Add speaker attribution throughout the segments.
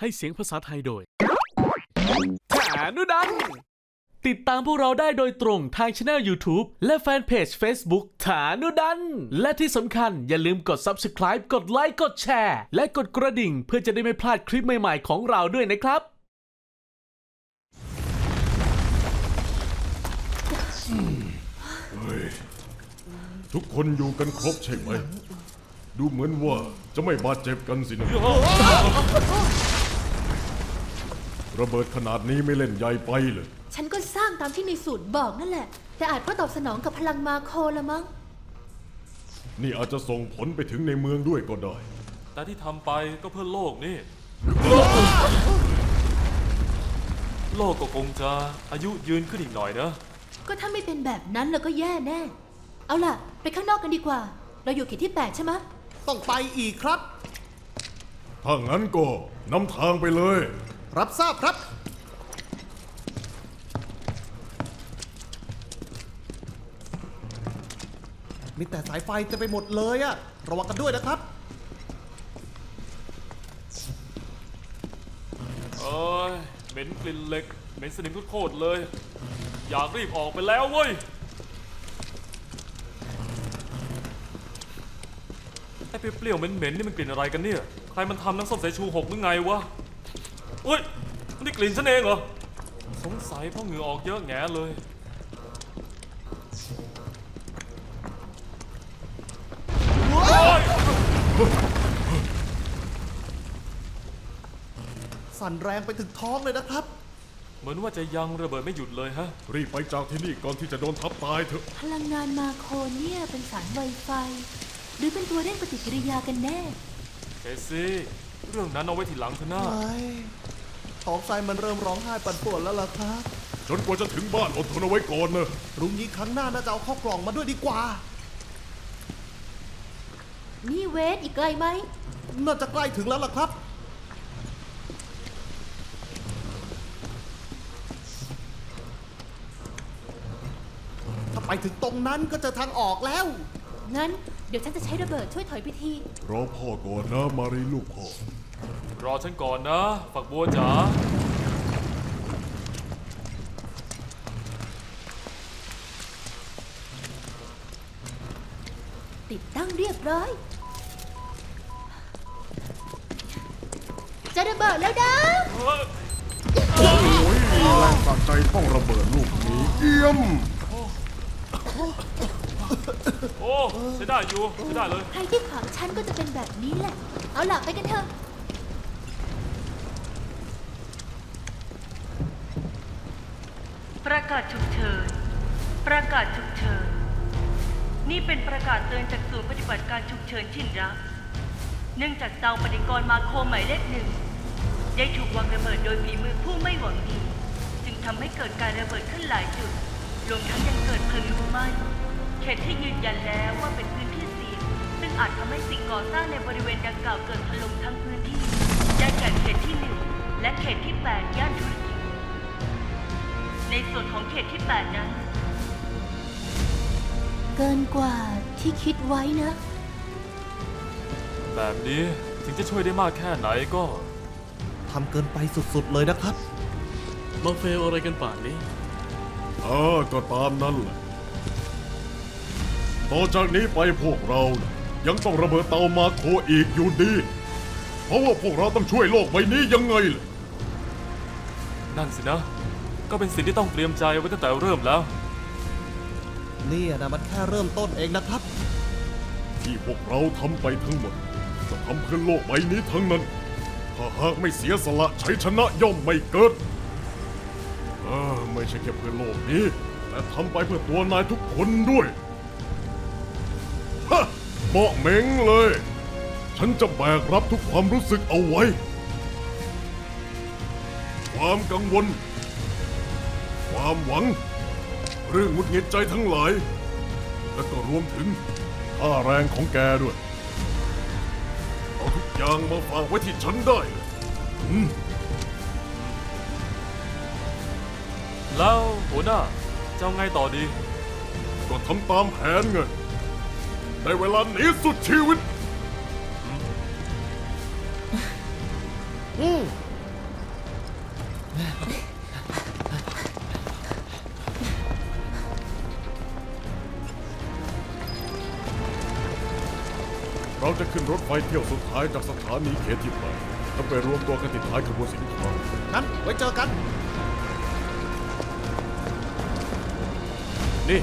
Speaker 1: ให้เสียงภาษาไทยโดยฐานุดัน ติดตามพวกเราได้โดยตรงทางช anel YouTube และแฟนเพจ Facebook ฐานุดัน และที่สำคัญอย่าลืมกด Subscribe กดไลค์กดแชร์ และกดกระดิ่งเพื่อจะได้ไม่พลาดคลิปใหม่ๆของเราด้วยนะครับ
Speaker 2: ทุกคนอยู่กันครบใช่ไหม ดูเหมือนว่าจะไม่บาดเจ็บกันสินะ ระเบิดขนาดนี้ไม่เล่นใหญ่ไปเลย
Speaker 3: ฉันก็สร้างตามที่ในสูตรบอกนั่นแหละ แต่อาจเพราะตอบสนองกับพลังมาโคละมั้ง
Speaker 2: นี่อาจจะส่งผลไปถึงในเมืองด้วยก็ได้
Speaker 4: แต่ที่ทำไปก็เพื่อโลกนี่ โลกก็คงจะอายุยืนขึ้นอีกหน่อยนะ
Speaker 3: ก็ถ้าไม่เป็นแบบนั้นเราก็แย่แน่ เอาล่ะ ไปข้างนอกกันดีกว่า เราอยู่เขตที่ 8 ใช่ไหมะ
Speaker 5: ต้องไปอีกครับ
Speaker 2: ถ้างั้นก็นำทางไปเลย
Speaker 5: รับทราบครับ มีแต่สายไฟเต็มไปหมดเลยอะระวังกันด้วยนะครับ
Speaker 4: เอ้ยเหม็นกลิ่นเหล็กเหม็นสนิมโคตรๆเลย อยากรีบออกไปแล้วเว้ย ไอ้เปรี้ยวๆเหม็นๆนี่มันกลิ่นอะไรกันเนี่ย ใครมันทำน้ำส้มสายชูหกหรือไงวะ เฮ้ยนี่กลิ่นฉันเองเหรอ สงสัยเพราะเหงื่อออกเยอะแงเลย
Speaker 5: สั่นแรงไปถึงท้องเลยนะครับ
Speaker 4: เหมือนว่าจะยังระเบิดไม่หยุดเลยฮะ
Speaker 2: รีบไปจากที่นี่ก่อนที่จะโดนทับตายเถอะ
Speaker 3: พลังงานมาโคเนี่ยเป็นสารไวไฟ หรือเป็นตัวเร่งปฏิกิริยากันแน่
Speaker 4: เคซี่ เรื่องนั้นเอาไว้ทีหลังเถอะนะ
Speaker 5: ไอ้ ท้องไส้มันเริ่มร้องไห้ปั่นป่วนแล้วล่ะครับ
Speaker 2: จนกว่าจะถึงบ้านอดทนเอาไว้ก่อนนะ
Speaker 5: รุงนี้ครั้งหน้าน่าจะเอาข้าวกล่องมาด้วยดีกว่า
Speaker 3: นี่เวทอีกไกลไหม
Speaker 5: น่าจะใกล้ถึงแล้วล่ะครับ ถ้าไปถึงตรงนั้นก็เจะทางออกแล้ว
Speaker 3: งั้น เดี๋ยวฉันจะใช้ระเบิดช่วยถอยไปที
Speaker 2: รอพ่อก่อนนะมารีลูกพ่อ
Speaker 4: รอฉันก่อนนะ ฝักบัวจ๋า
Speaker 3: ติดตั้งเรียบร้อย จะระเบิดแล้วนะ
Speaker 2: โอ้ยแรงสะใจต้องระเบิดลูกนี้เยี่ยม
Speaker 4: โอ้ใช้ได้อยู่ใช้ได้เลย
Speaker 3: ใครที่ขวางฉันก็จะเป็นแบบนี้แหละ เอาล่ะไปกันเถอะ
Speaker 6: ประกาศฉุกเฉิน ประกาศฉุกเฉิน นี่เป็นประกาศเตือนจากศูนย์ปฏิบัติการฉุกเฉินชินรักเนื่องจากเตาปฏิกรณ์มาโคหมายเลขหนึ่งได้ถูกวางระเบิดโดยฝีมือผู้ไม่หวังดี จึงทำให้เกิดการระเบิดขึ้นหลายจุด รวมทั้งยังเกิดเพลิงลุกไหม้เขตที่ยืนยันแล้วว่าเป็นพื้นที่เสี่ยงซึ่งอาจทำให้สิ่งก่อสร้างในบริเวณดังกล่าวเกิดถล่มทั้งพื้นที่ได้แก่เขตที่หนึ่งและเขตที่แปดย่านธุรกิจ ในส่วนของเขตที่ 8 นั้น
Speaker 3: เกินกว่าที่คิดไว้นะ
Speaker 4: แบบนี้ถึงจะช่วยได้มากแค่ไหนก็
Speaker 5: ทำเกินไปสุดๆเลยนะครับ
Speaker 1: มาเฟลอะไรกันป่านนี้
Speaker 2: เออก็ตามนั้นแหละต่อจากนี้ไปพวกเราน่ะยังต้องระเบิดเตามาโคอีกอยู่ดี เพราะว่าพวกเราต้องช่วยโลกใบนี้ยังไงล่ะ
Speaker 4: นั่นสินะ ก็เป็นสิ่งที่ต้องเตรียมใจไว้ตั้งแต่เริ่มแล้ว
Speaker 5: นี่นะมันแค่เริ่มต้นเองนะครับ
Speaker 2: ที่พวกเราทำไปทั้งหมด จะทำเพื่อโลกใบนี้ทั้งนั้น ถ้าหากไม่เสียสละชัยชนะย่อมไม่เกิดเออไม่ใช่แค่เพื่อโลกนี้ แต่ทำไปเพื่อตัวนายทุกคนด้วย ฮะเหมาะเหม็งเลย ฉันจะแบกรับทุกความรู้สึกเอาไว้ ความกังวล ความหวัง เรื่องหงุดหงิดใจทั้งหลาย และก็รวมถึงค่าแรงของแกด้วย เอาทุกอย่างมาฝากไว้ที่ฉันได้เลยอืม
Speaker 4: แล้วหัวหน้าจะเอาไงต่อดี
Speaker 2: ก็ทำตามแผนไงได้เวลาหนีสุดชีวิต
Speaker 5: อืม
Speaker 2: เราจะขึ้นรถไฟเที่ยวสุดท้ายจากสถานีเขตที่แปดแล้วไปรวมตัวกันที่ท้ายขบวนสินค้า
Speaker 5: งั้นไว้เจอกัน
Speaker 1: นี่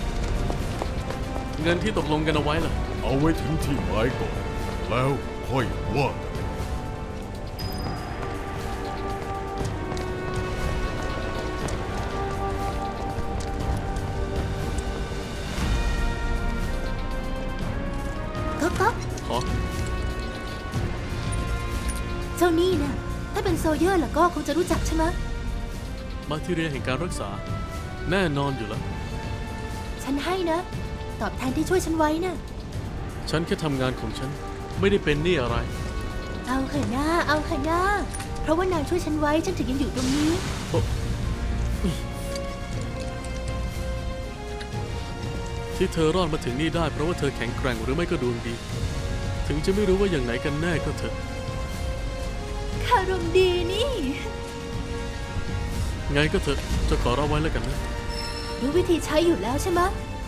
Speaker 1: เงินที่ตกลงกันเอาไว้ล่ะ
Speaker 2: เอาไว้ถึงที่หมายก่อน แล้วค่อยว่า
Speaker 3: จ้านี่นะถ้าเป็นโซเยอร์ล่ะก็คงจะรู้จักใช่ไหมะ
Speaker 1: มาที่เรียนแห่งการรักษา แน่นอนอยู่แล้ว
Speaker 3: ฉันให้นะ ตอบแทนที่ช่วยฉันไว้นะ
Speaker 1: ฉันแค่ทำงานของฉัน ไม่ได้เป็นหนี่อะไร
Speaker 3: เอาเถอะนะเอาเถอะนะเพราะว่านางช่วยฉันไว้ฉันถึงยังอยู่ตรงนี้
Speaker 1: ที่เธอรอดมาถึงนี่ได้เพราะว่าเธอแข็งแกร่งหรือไม่ก็ดวงดี ถึงจะไม่รู้ว่าอย่างไหนกันแน่ก็เถอะ
Speaker 3: คารมดีนี่
Speaker 1: ไงก็เถอะจะขอรับไว้แล้วกันนะ
Speaker 3: รู้วิธีใช้อยู่แล้วใช่ไหมะ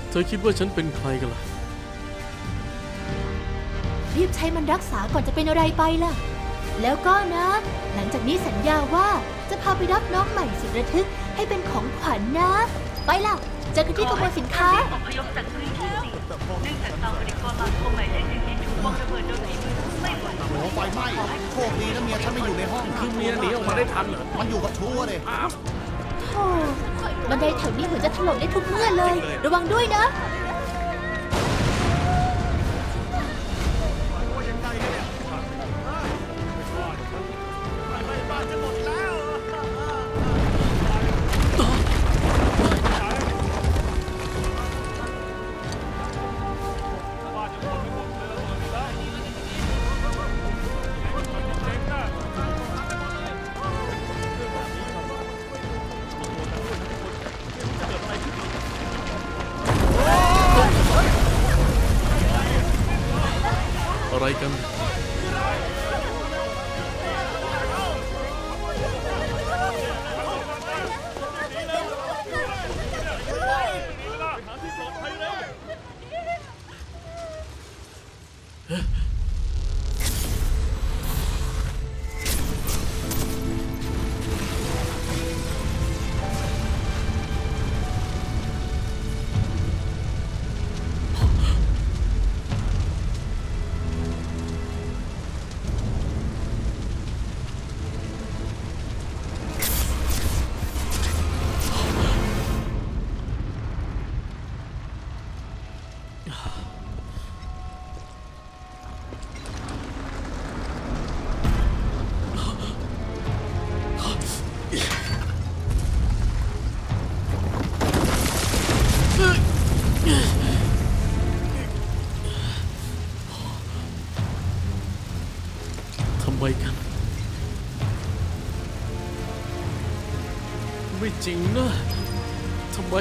Speaker 1: เธอคิดว่าฉันเป็นใครกันล่ะ
Speaker 3: รีบใช้มันรักษาก่อนจะเป็นอะไรไปล่ะ แล้วก็นะ หลังจากนี้สัญญาว่าจะพาไปรับน้องใหม่สุดระทึกให้เป็นของขวัญนะ ไปล่ะเจอกันที่กระบวนสินค้า
Speaker 6: อพยพจากพื้นที่เสี่ยงเนื่องจากเตาปฏิกรณ์มาโคมหมายเลขหนึ่งที่ถูกวางระเบิดโดยฝีมือ ไม่ไหว
Speaker 5: โอ้ไฟไหม้โชคดีนะเมียฉันไม่อยู่ในห้อง
Speaker 7: คือเมียหนีออกมาได้ทันเหรอ
Speaker 5: มันอยู่กับชู้อะเลย
Speaker 3: โอ้บันไดแถวนี้เหมือนจะถล่มได้ทุกเมื่อเลย ระวังด้วยนะ
Speaker 1: จริงนะทำไม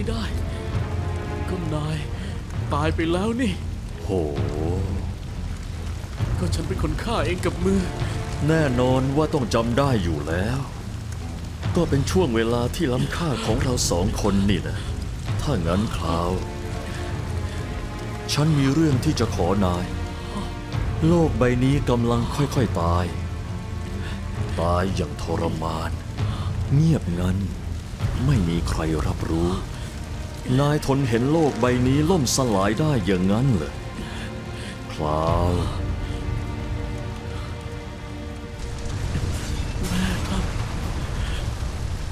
Speaker 1: ไปไม่ได้ ก็นายตายไปแล้วนี่
Speaker 8: โห
Speaker 1: ก็ฉันเป็นคนฆ่าเองกับมือ
Speaker 8: แน่นอนว่าต้องจำได้อยู่แล้ว
Speaker 7: ก็เป็นช่วงเวลาที่ล้ำค่าของเราสองคนนี่นะ ถ้างั้นคราว ฉันมีเรื่องที่จะขอนาย โลกใบนี้กำลังค่อยๆตาย ตายอย่างทรมาน เงียบงัน ไม่มีใครรับรู้ นายทนเห็นโลกใบนี้ล่มสลายได้อย่างนั้นเหรอคลาว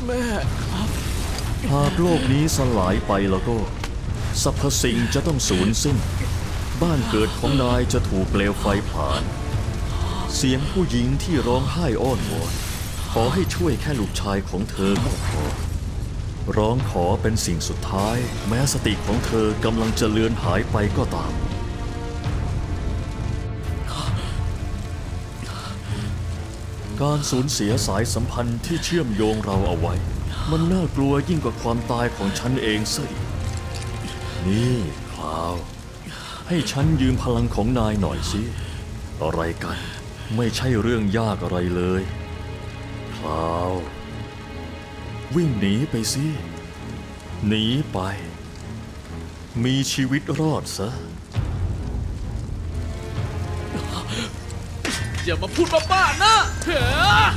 Speaker 1: แม่ครับ
Speaker 7: หากโลกนี้สลายไปแล้วก็สรรพสิ่งจะต้องสูญสิ้น บ้านเกิดของนายจะถูกเปลวไฟผลาญเสียงผู้หญิงที่ร้องไห้อ้อนวอนขอให้ช่วยแค่ลูกชายของเธอก็พอ ร้องขอเป็นสิ่งสุดท้าย แม้สติของเธอกำลังจะเลือนหายไปก็ตามการสูญเสียสายสัมพันธ์ที่เชื่อมโยงเราเอาไว้ มันน่ากลัวยิ่งกว่าความตายของฉันเองสินี่คลาว ให้ฉันยืมพลังของนายหน่อยสิ อะไรกัน ไม่ใช่เรื่องยากอะไรเลยคลาว วิ่งหนีไปสิ หนีไป มีชีวิตรอดซะ
Speaker 1: อย่ามาพูดบ้าๆนะเถอะ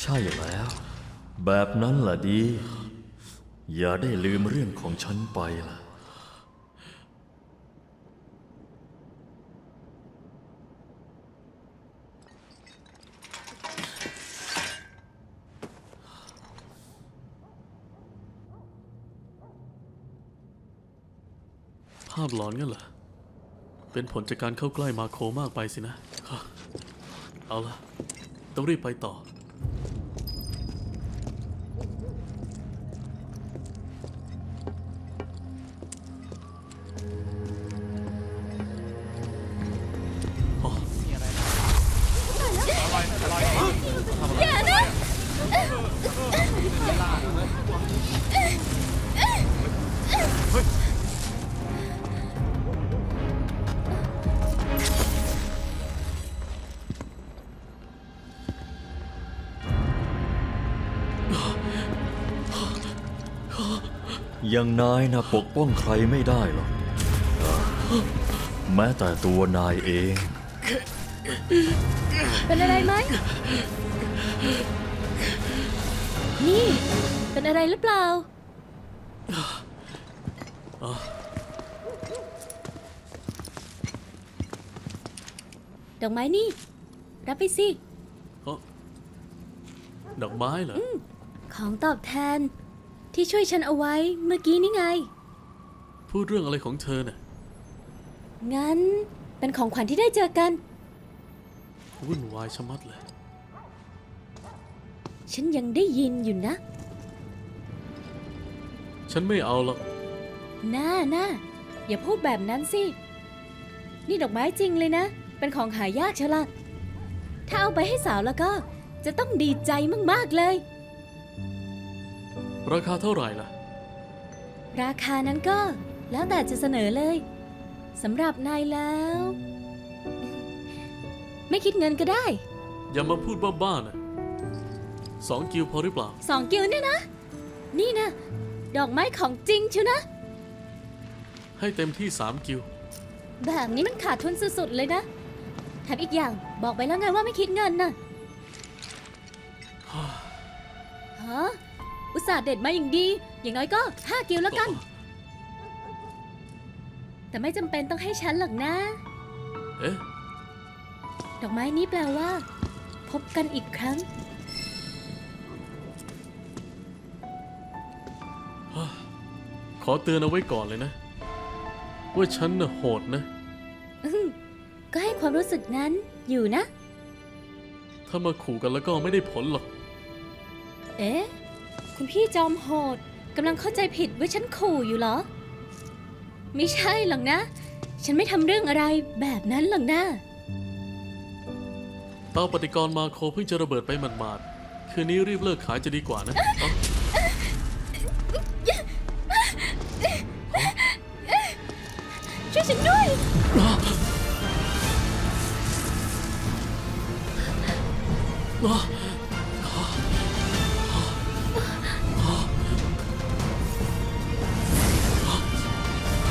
Speaker 7: ใช่แล้ว แบบนั้นล่ะดี อย่าได้ลืมเรื่องของฉันไปล่ะ
Speaker 1: ภาพหลอนงั้นเหรอ เป็นผลจากการเข้าใกล้มาโคมากไปสินะ เอาละต้องรีบไปต่อ
Speaker 7: อย่างนายนะปกป้องใครไม่ได้หรอก แม้แต่ตัวนายเอง
Speaker 9: เป็นอะไรไหม นี่ เป็นอะไรหรือเปล่า ดอกไม้นี่ รับไปสิ
Speaker 1: ดอกไม้เหรอ
Speaker 9: ของตอบแทน ที่ช่วยฉันเอาไว้เมื่อกี้นี่ไง
Speaker 1: พูดเรื่องอะไรของเธอน่ะ
Speaker 9: งั้นเป็นของขวัญที่ได้เจอกัน
Speaker 1: วุ่นวายชะมัดเลย
Speaker 9: ฉันยังได้ยินอยู่นะ
Speaker 1: ฉันไม่เอาหรอก
Speaker 9: น่าน่าอย่าพูดแบบนั้นสิ นี่ดอกไม้จริงเลยนะ เป็นของหายากเชยวละถ้าเอาไปให้สาวแล้วก็ จะต้องดีใจมาก ๆ เลย
Speaker 1: ราคาเท่าไหร่ล่ะ
Speaker 9: ราคานั้นก็แล้วแต่จะเสนอเลยสำหรับนายแล้ว ไม่คิดเงินก็ได้
Speaker 1: อย่ามาพูดบ้าๆนะสองกิวพอหรือเปล่า
Speaker 9: สองกิวเนี่ยนะ นี่นะ ดอกไม้ของจริงเชียวนะ
Speaker 1: ให้เต็มที่สามกิว
Speaker 9: แบบนี้มันขาดทุนสุดๆเลยนะแถมอีกอย่างบอกไปแล้วไงว่าไม่คิดเงินน่ะฮะ อุตส่าห์เด็ดมาอย่างดี อย่างน้อยก็ 5 กิวแล้วกัน แต่ไม่จำเป็นต้องให้ฉันหรอกนะ
Speaker 1: เอ๊ะ
Speaker 9: ดอกไม้นี้แปลว่า พบกันอีกครั้ง
Speaker 1: ขอเตือนเอาไว้ก่อนเลยนะ ว่าฉันน่ะโหดนะ
Speaker 9: ก็ให้ความรู้สึกนั้นอยู่นะ
Speaker 1: ถ้ามาขู่กันแล้วก็ไม่ได้ผลหรอก
Speaker 9: เอ๊ะ คุณพี่จอมโหดกำลังเข้าใจผิดว่าฉันขู่อยู่เหรอ ไม่ใช่หรอกนะ ฉันไม่ทำเรื่องอะไรแบบนั้นหรอกนะ
Speaker 1: เตาปฏิกรณ์มาโคเพิ่งจะระเบิดไปหมาดๆ คืนนี้รีบเลิกขายจะดีกว่านะเอ้า
Speaker 9: ช่วยฉันด้วย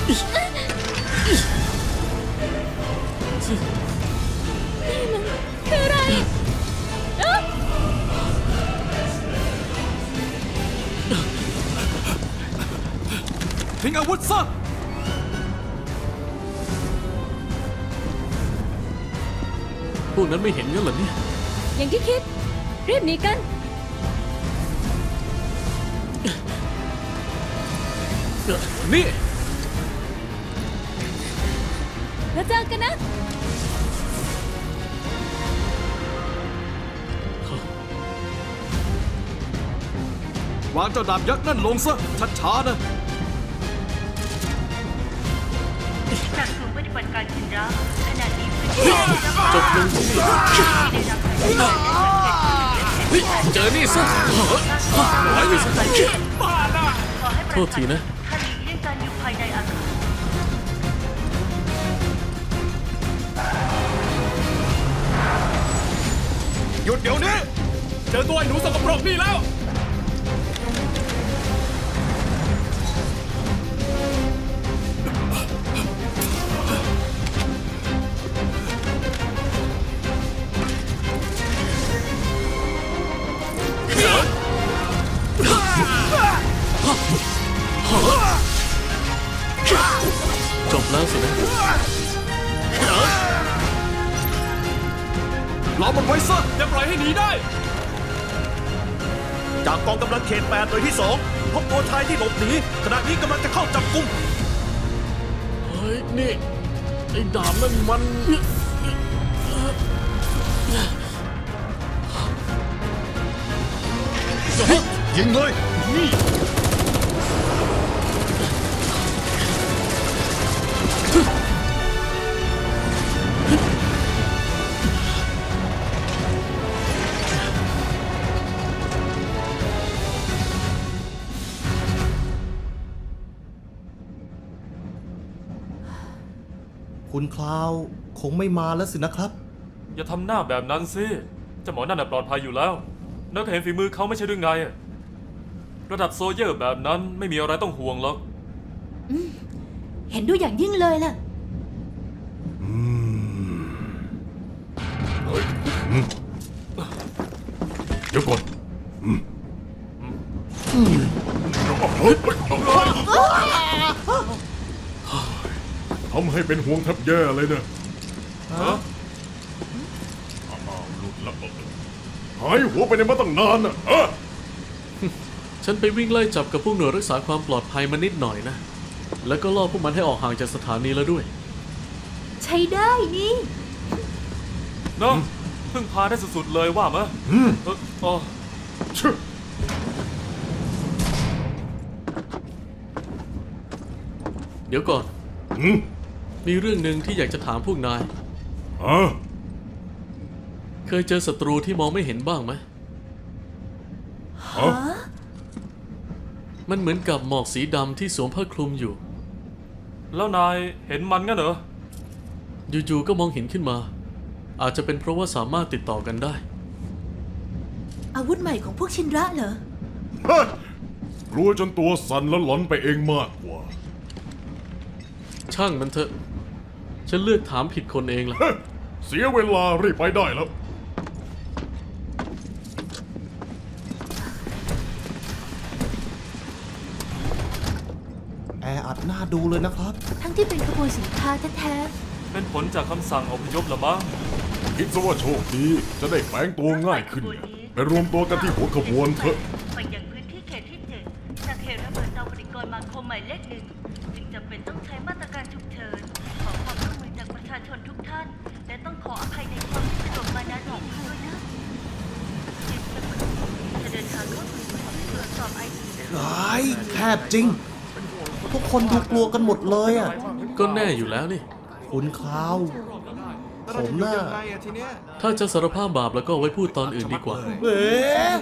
Speaker 3: คืออะไร
Speaker 1: ทิ้งอาวุธซะ พวกนั้นไม่เห็นกันเหรอเนี่ย
Speaker 3: อย่างที่คิด รีบหนีกัน
Speaker 1: นี่
Speaker 3: แล้วเจอกันนะ
Speaker 1: วางเจ้าดาบยักษ์นั่นลงซะช้าๆนะ
Speaker 6: จากศูนย์ปฏิบัติการชินระขณะนี้พื้นที่จบลงที่ได้รับการช่วยเหลือ
Speaker 1: เจอนี่ซะไปเลยซะ
Speaker 6: ขอให้ประ
Speaker 1: โทษทีนะ
Speaker 6: ท่านห
Speaker 2: หยุดเดี๋ยวนี้ เจอตัวไอ้หนูสกปรกนี่แล้ว ล้อมมันไว้ซะอย่าปล่อยให้หนีได้
Speaker 5: จากกองกำลังเขตแปดหน่วยที่สองพบตัวชายที่หลบหนีขณะนี้กำลังจะเข้าจับกุม
Speaker 1: เฮ้ยนี่ไอ้ดาบนั่นมัน
Speaker 2: ยิงเลย
Speaker 5: คุณคลาวคงไม่มาแล้วสินะครับ
Speaker 4: อย่าทำหน้าแบบนั้นสิเจ้าหมอนั่นน่ะปลอดภัยอยู่แล้วนักเห็นฝีมือเขาไม่ใช่หรือไงอะระดับโซเยอร์แบบนั้นไม่มีอะไรต้องห่วงหรอก
Speaker 3: เห็นด้วยอย่างยิ่งเลยล่ะ
Speaker 2: เดี๋ยวก่อน ทำให้เป็นห่วงแทบแย่เลยเนี่ย
Speaker 4: ฮะ
Speaker 2: อ้าวหลุดแล้วหายหัวไปในมาตั้งนานน่ะเออ
Speaker 1: ฉันไปวิ่งไล่จับกับพวกหน่วยรักษาความปลอดภัยมานิดหน่อยนะ แล้วก็ล่อพวกมันให้ออกห่างจากสถานีแล้วด้วย
Speaker 3: ใช้ได้นี่
Speaker 4: เนาะเพิ่งพาได้สุดๆเลยว่ามะเอออ๋อ
Speaker 2: ชึ
Speaker 1: เดี๋ยวก่อน
Speaker 2: อืม
Speaker 1: มีเรื่องหนึ่งที่อยากจะถามพวกนาย
Speaker 2: อ่า
Speaker 1: เคยเจอศัตรูที่มองไม่เห็นบ้างไหม
Speaker 2: ฮะ
Speaker 1: มันเหมือนกับหมอกสีดำที่สวมผ้าคลุมอยู่
Speaker 4: แล้วนายเห็นมันงั้นเหรอ
Speaker 1: อยู่ๆก็มองเห็นขึ้นมา อาจจะเป็นเพราะว่าสามารถติดต่อกันได้
Speaker 3: อาวุธใหม่ของพวกชินระเหรอ
Speaker 2: เฮ้ยกลัวจนตัวสั่นแล้วหลอนไปเองมากกว่า
Speaker 1: ช่างมันเถอะ ฉันเลือกถามผิดคนเองละ
Speaker 2: เฮ้ยเสียเวลารีบไปได้แล้ว
Speaker 5: แออัดหน้าดูเลยนะครับ
Speaker 3: ทั้งที่เป็นขบวนสินค้าแท้
Speaker 4: เป็นผลจากคำสั่งอพยพเหรือมั้ง
Speaker 2: คิดซะว่าโชคดีจะได้แฝงตัวง่ายขึ้น ไปรวมตัวกันที่หัวขบวนเถอะ
Speaker 6: ไปยังพื้นที่เขตที่เจ็ดจากเหตุระเบิดเตาปฏิกรณ์มาโคมหมายเลขหนึ่งจึงจำเป็นต้องใช้มาตรการฉุกเฉินากประชาชนทุกท่าน และต้องขออภัยในความไม่สะดวกมาณที่นี้ด้วยนะจิตสมุทรจะเดินทางเข้าสู่ขอให้ตรวจสอบไอดี
Speaker 5: ร้ายแคบจริง ทุกคนดูกลัวกันหมดเลยอะ
Speaker 1: ก็แน่อยู่แล้วนี่ คุณ
Speaker 5: คุณคลาว ผมน่ะ
Speaker 1: ถ้าจะสารภาพบาปแล้วก็เอาไว้พูดตอนอื่นดีกว่า
Speaker 5: เอ๊ะ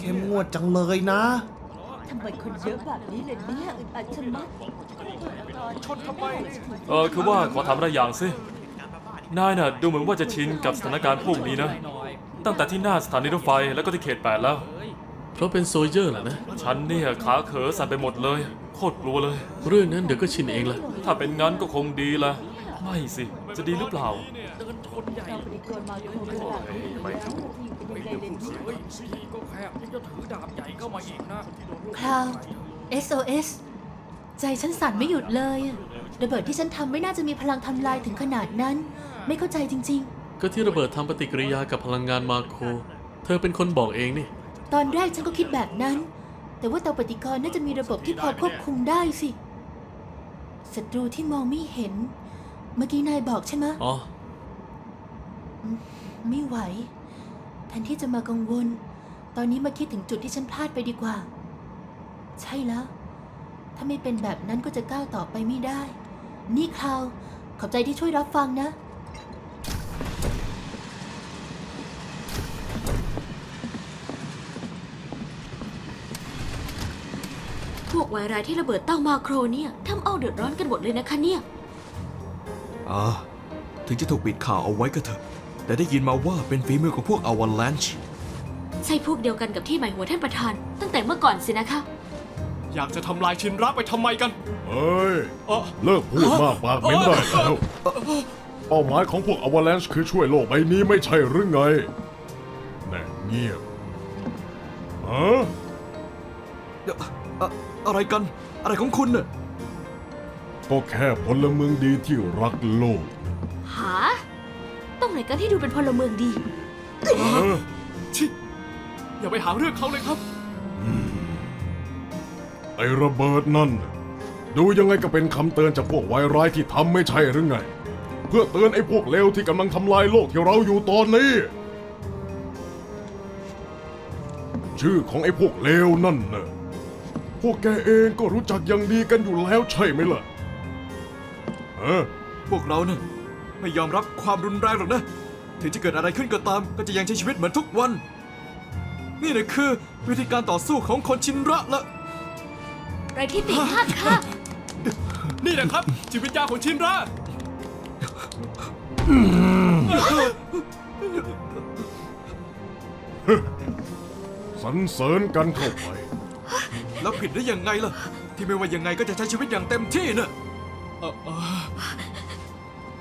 Speaker 5: เข้มงวดจังเลยนะ
Speaker 3: ๆทำไมคนเยอะแบบนี้เลยเนี่ยอึดอัดชะมัด
Speaker 4: เออคือว่าขอถามอะไรอย่างสิ นายน่ะดูเหมือนว่าจะชินกับสถานการณ์พวกนี้นะ ตั้งแต่ที่หน้าสถานีรถไฟแล้วก็ที่เขตแปดแล้ว
Speaker 1: เพราะเป็นโซลเยอร์แหละนะ
Speaker 4: ฉันเนี่ยขาเขอสั่นไปหมดเลย โคตรกลัวเลย
Speaker 1: เรื่องนั้นเดี๋ยวก็ชินเองแหละ
Speaker 4: ถ้าเป็นงั้นก็คงดีละไม่สิ จะดีหรือเปล่า
Speaker 3: คราว SOS ใจฉันสั่นไม่หยุดเลยอะระเบิดที่ฉันทำไม่น่าจะมีพลังทำลายถึงขนาดนั้น ไม่เข้าใจจริง
Speaker 1: ก็ที่ระเบิดทำปฏิกิริยากับพลังงานมาโครเธอเป็นคนบอกเองนี่
Speaker 3: ๆ ตอนแรกฉันก็คิดแบบนั้น แต่ว่าเตาปฏิกรณ์น่าจะมีระบบที่พอควบคุมได้สิศัตรูที่มองไม่เห็น เมื่อกี้นายบอกใช่ไหมะ
Speaker 1: อ๋อ
Speaker 3: ไม่ไหวแทนที่จะมากังวล ตอนนี้มาคิดถึงจุดที่ฉันพลาดไปดีกว่า ใช่แล้ว ถ้าไม่เป็นแบบนั้นก็จะก้าวต่อไปไม่ได้ นี่คราวขอบใจที่ช่วยรับฟังนะ
Speaker 8: พวกวายร้ายที่ระเบิดเต้ามาโครเนี่ยทำเอาเดือดร้อนกันหมดเลยนะคะเนี่ย
Speaker 5: อ่า ถึงจะถูกปิดข่าวเอาไว้ก็เถอะ แต่ได้ยินมาว่าเป็นฝีมือของพวกอวาลันช์
Speaker 8: ใช่พวกเดียวกันกับที่หมายหัวท่านประธาน ตั้งแต่เมื่อก่อนสินะคะ
Speaker 5: อยากจะทำลายชินระไปทำไมกัน
Speaker 2: เฮ้ยเลิกพูดมากปากเหม็นได้แล้ว เป้าหมายของพวกอวาแลนช์คือช่วยโลกใบนี้ไม่ใช่หรือไง แน่เงียบฮะ
Speaker 5: อะไรกัน อะไรของคุณน่ะ
Speaker 2: ก็แค่พลเมืองดีที่รักโลก
Speaker 8: หาต้องไหนกันที่ดูเป็นพลเมืองดี
Speaker 2: เออ
Speaker 5: ชิ อย่าไปหาเรื่องเขาเลยครับ
Speaker 2: ไอ้ระเบิดนั่น ดูยังไงก็เป็นคำเตือนจากพวกวายร้ายที่ทำไม่ใช่หรือไง เพื่อเตือนไอ้พวกเลวที่กำลังทำลายโลกที่เราอยู่ตอนนี้ ชื่อของไอ้พวกเลวนั่นน่ะพวกแกเองก็รู้จักอย่างดีกันอยู่แล้วใช่ไหมล่ะเออ
Speaker 5: พวกเราเนี่ยไม่ยอมรับความรุนแรงหรอกนะ ถึงจะเกิดอะไรขึ้นก็ตาม ก็จะยังใช้ชีวิตเหมือนทุกวัน นี่นะคือวิธีการต่อสู้ของคนชินระละ
Speaker 8: ไรที่ติคาดค่ะ
Speaker 5: นี่นะครับ จิตวิญญาณของชินระ
Speaker 2: สรรเสริญกันเข้าไป
Speaker 5: แล้วผิดได้ยังไงล่ะ ที่ไม่ว่ายังไงก็จะใช้ชีวิตอย่างเต็มที่น่ะ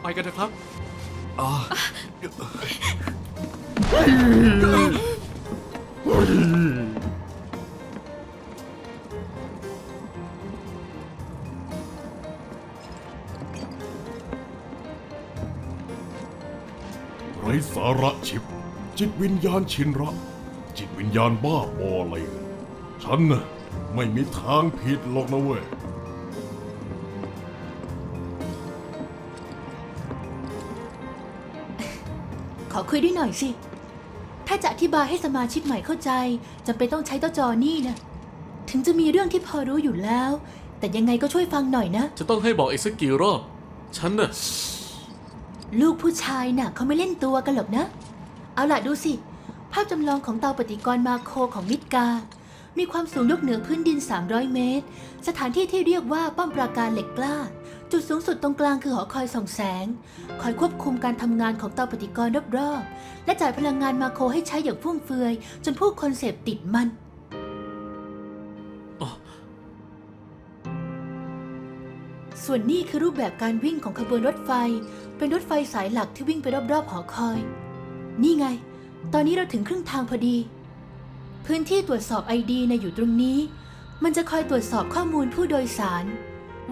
Speaker 5: ไปกันนะครับอ่
Speaker 2: ร้สาระชิบ จิตวิญญาณชินระ จิตวิญญาณบ้าบออะไรกันฉันน่ะไม่มีทางผิดหรอกนะเว้ย
Speaker 3: ขอคุยด้วยหน่อยสิ ถ้าจะอธิบายให้สมาชิกใหม่เข้าใจจำเป็นต้องใช้เต้าจอนี่นะ ถึงจะมีเรื่องที่พอรู้อยู่แล้ว แต่ยังไงก็ช่วยฟังหน่อยนะ
Speaker 1: จะต้องให้บอกอีกสักกี่รอบ ฉันน่ะ
Speaker 3: ลูกผู้ชายน่ะเขาไม่เล่นตัวกันหรอกนะ เอาล่ะดูสิ ภาพจำลองของเตาปฏิกรณ์มาโคของมิดกา มีความสูงยกเหนือพื้นดิน 300 เมตร สถานที่ที่เรียกว่าป้อมปราการเหล็กกล้า จุดสูงสุดตรงกลางคือหอคอยส่องแสง คอยควบคุมการทำงานของเตาปฏิกรณ์รอบๆ และจ่ายพลังงานมาโคให้ใช้อย่างฟุ่มเฟือย จนผู้คนเสพติดมัน ส่วนนี้คือรูปแบบการวิ่งของขบวนรถไฟ เป็นรถไฟสายหลักที่วิ่งไปรอบๆหอคอย นี่ไง ตอนนี้เราถึงครึ่งทางพอดี พื้นที่ตรวจสอบไอดีนะอยู่ตรงนี้ มันจะคอยตรวจสอบข้อมูลผู้โดยสาร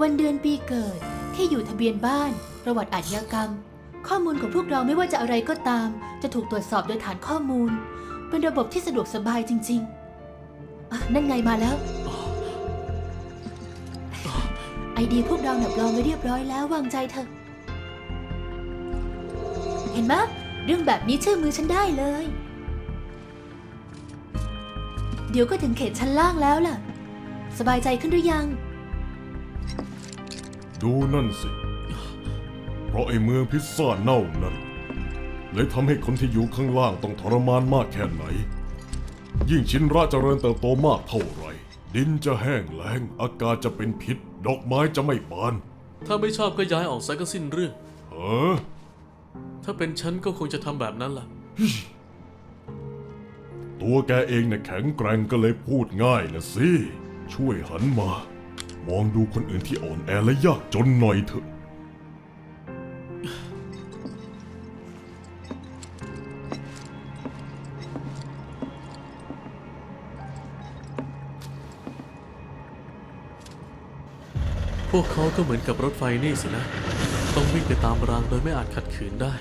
Speaker 3: วันเดือนปีเกิด ที่อยู่ทะเบียนบ้าน ประวัติอาชญากรรม ข้อมูลของพวกเราไม่ว่าจะอะไรก็ตาม จะถูกตรวจสอบโดยฐานข้อมูล เป็นระบบที่สะดวกสบายจริงๆนั่นไงมาแล้ว ดียพวกเราหนับรองไว้เรียบร้อยแล้ววางใจเถอะ เห็นไหมเรื่องแบบนี้เชื่อมือฉันได้เลย เดี๋ยวก็ถึงเขตชั้นล่างแล้วล่ะ สบายใจขึ้นหรือยัง
Speaker 2: ดูนั่นสิ เพราะไอ้เมืองพิซซ่าเน่านั่นเลยทำให้คนที่อยู่ข้างล่างต้องทรมานมากแค่ไหน ยิ่งชิ้นราเจริญเติบโตมากเท่าไหร่ ดินจะแห้งแล้งอากาศจะเป็นพิษ ดอกไม้จะไม่บาน
Speaker 1: ถ้าไม่ชอบก็ย้ายออกซะก็สิ้นเรื่อง
Speaker 2: เออ
Speaker 1: ถ้าเป็นฉันก็คงจะทำแบบนั้นล่ะ
Speaker 2: ตัวแกเองเนี่ยแข็งแกร่งก็เลยพูดง่ายนะสิ ช่วยหันมา มองดูคนอื่นที่อ่อนแอและยากจนหน่อยเถอะ
Speaker 1: วกเขาก็เหมือนกับรถไฟนี่สินะ ต้องวิ่งไปตามรางโดยไม่อาจขัดขืนได้